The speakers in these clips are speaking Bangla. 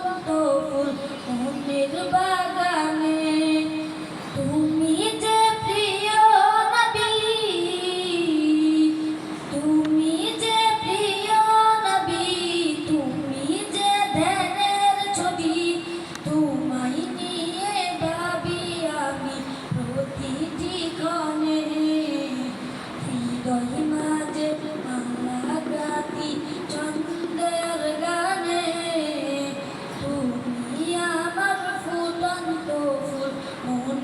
মতো ফুল বাগান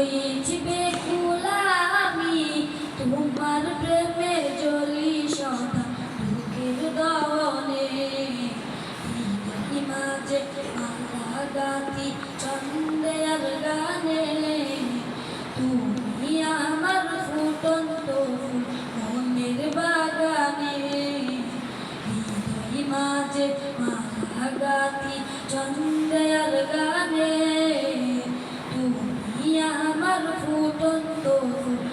বেকুল আমি তোমার প্রেমে জ্বলি সদা দুঃখের দনে মাঝে মালা গাতি চন্দের গানে। তুমি আমার ফুটন্ত মনের বাগানে। মাঝে মালা গাতি চন্দ্রের গানে। 나는 보던 너도